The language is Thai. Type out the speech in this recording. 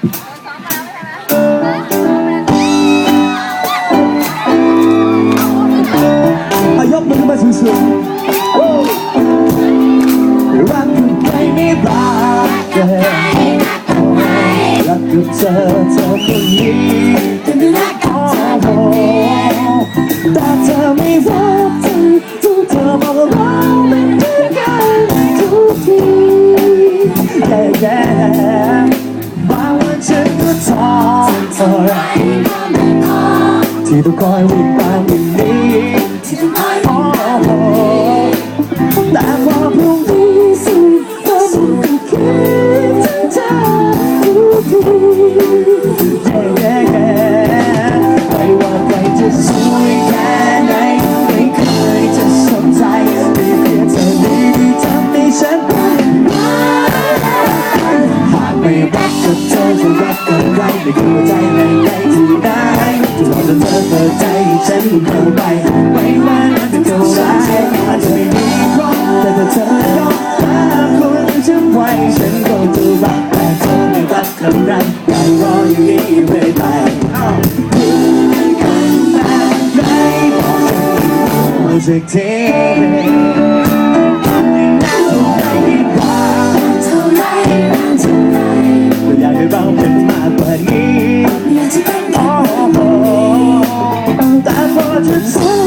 อายกมือขึ้นมาสูงๆวู้รักคือใครไม่รักกันรักกับเธอเธอคนนี้โอ้โหแต่เธอไม่รักเธอทุกเธอบอกว่า ท่าไรที่ต้องคอยวิ่งตามวิ่งหนีโอ้โหแต่พอพรุ่งนี้สิก็บุกคิดถึงเธอทุกทีเย่เย่ไม่ว่าใครจะสวยแค่ไหนไม่เคยจะสนใจมีเพียงเธอนี้ที่ทำให้ฉันเปลี่ยนไปหากไม่รัก ไม่เข้าใจในใจที่ไหนจะรอจนเธอเปิดใจฉันเข้าไปไม่ว่านั้นจะเท่าไรอาจจะไม่มีครบแต่ถ้าเธอยอมรับคนฉันไว้ฉันก็จะรักแต่เธอไม่รักคำนั้นอยากรออยู่นี้เรื่อยไปคือกันแบบไหนบอกฉันสักที Cause